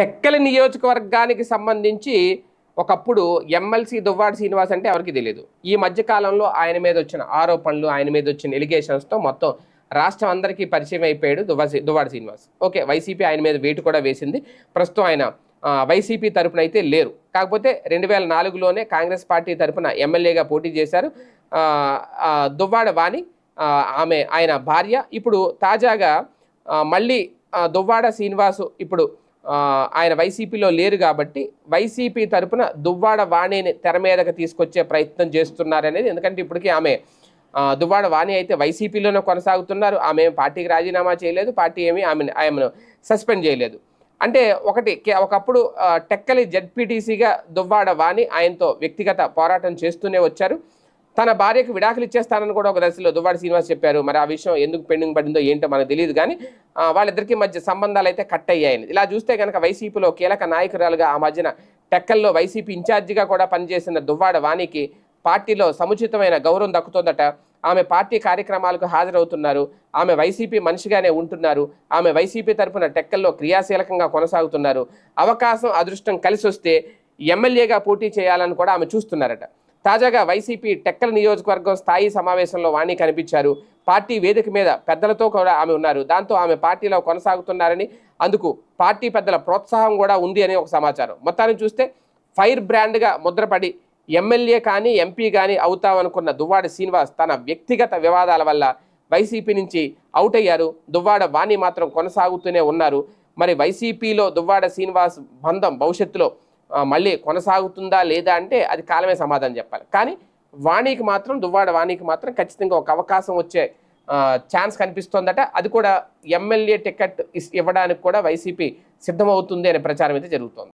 టెక్కలి నియోజకవర్గానికి సంబంధించి ఒకప్పుడు ఎమ్మెల్సీ దువ్వాడ శ్రీనివాస్ అంటే ఎవరికి తెలియదు ఈ మధ్యకాలంలో ఆయన మీద వచ్చిన ఆరోపణలు ఆయన మీద వచ్చిన ఎలిగేషన్స్తో మొత్తం రాష్ట్రం అందరికీ పరిచయం అయిపోయాడు దువ్వాసి దువ్వాడ శ్రీనివాస్. ఓకే వైసీపీ ఆయన మీద వేటు కూడా వేసింది. ప్రస్తుతం ఆయన వైసీపీ తరపున అయితే లేరు. కాకపోతే రెండు వేల నాలుగులోనే కాంగ్రెస్ పార్టీ తరపున ఎమ్మెల్యేగా పోటీ చేశారు. దువ్వాడ వాణి ఆమె ఆయన భార్య. ఇప్పుడు తాజాగా మళ్ళీ దువ్వాడ శ్రీనివాసు ఇప్పుడు ఆయన వైసీపీలో లేరు కాబట్టి వైసీపీ తరపున దువ్వాడ వాణిని తెర మీదకి తీసుకొచ్చే ప్రయత్నం చేస్తున్నారనేది ఎందుకంటే ఇప్పటికీ ఆమె దువ్వాడ వాణి అయితే వైసీపీలోనే కొనసాగుతున్నారు. ఆమె పార్టీకి రాజీనామా చేయలేదు. పార్టీ ఏమీ ఆమె ఆమెను సస్పెండ్ చేయలేదు. అంటే ఒకటి ఒకప్పుడు టెక్కలి జడ్పీటీసీగా దువ్వాడ వాణి ఆయనతో వ్యక్తిగత పోరాటం చేస్తూనే వచ్చారు. తన భార్యకు విడాకులు ఇచ్చేస్తానని కూడా ఒక దశలో దువ్వాడి శ్రీనివాస్ చెప్పారు. మరి ఆ విషయం ఎందుకు పెండింగ్ పడిందో ఏంటో మనకు తెలియదు కానీ ఆ, వాళ్ళిద్దరికీ మధ్య సంబంధాలు అయితే కట్ అయ్యాయని. ఇలా చూస్తే కనుక వైసీపీలో కీలక నాయకురాలుగా ఆ మధ్యన టెక్కల్లో వైసీపీ ఇన్ఛార్జిగా కూడా పనిచేసిన దువ్వాడ వాణికి పార్టీలో సముచితమైన గౌరవం దక్కుతోందట. ఆమె పార్టీ కార్యక్రమాలకు హాజరవుతున్నారు. ఆమె వైసీపీ మనిషిగానే ఉంటున్నారు. ఆమె వైసీపీ తరఫున టెక్కల్లో క్రియాశీలకంగా కొనసాగుతున్నారు. అవకాశం అదృష్టం కలిసి వస్తే ఎమ్మెల్యేగా పోటీ చేయాలని కూడా ఆమె చూస్తున్నారట. తాజాగా వైసీపీ టెక్కల నియోజకవర్గం స్థాయి సమావేశంలో వాణి కనిపించారు. పార్టీ వేదిక మీద పెద్దలతో కూడా ఆమె ఉన్నారు. దాంతో ఆమె పార్టీలో కొనసాగుతున్నారని అందుకు పార్టీ పెద్దల ప్రోత్సాహం కూడా ఉంది అని ఒక సమాచారం. మొత్తాన్ని చూస్తే ఫైర్ బ్రాండ్గా ముద్రపడి ఎమ్మెల్యే కానీ ఎంపీ కానీ అవుతామనుకున్న దువ్వాడ శ్రీనివాస్ తన వ్యక్తిగత వివాదాల వల్ల వైసీపీ నుంచి అవుట్ అయ్యారు. దువ్వాడ వాణి మాత్రం కొనసాగుతూనే ఉన్నారు. మరి వైసీపీలో దువ్వాడ శ్రీనివాస్ బంధం భవిష్యత్తులో మళ్ళీ కొనసాగుతుందా లేదా అంటే అది కాలమే సమాధానం చెప్పాలి. కానీ వాణికి మాత్రం దువ్వాడ వాణికి మాత్రం ఖచ్చితంగా ఒక అవకాశం వచ్చే ఛాన్స్ కనిపిస్తోందట. అది కూడా ఎమ్మెల్యే టికెట్ ఇస్- ఇవ్వడానికి కూడా వైసీపీ సిద్ధమవుతుంది అనే ప్రచారం అయితే జరుగుతోంది.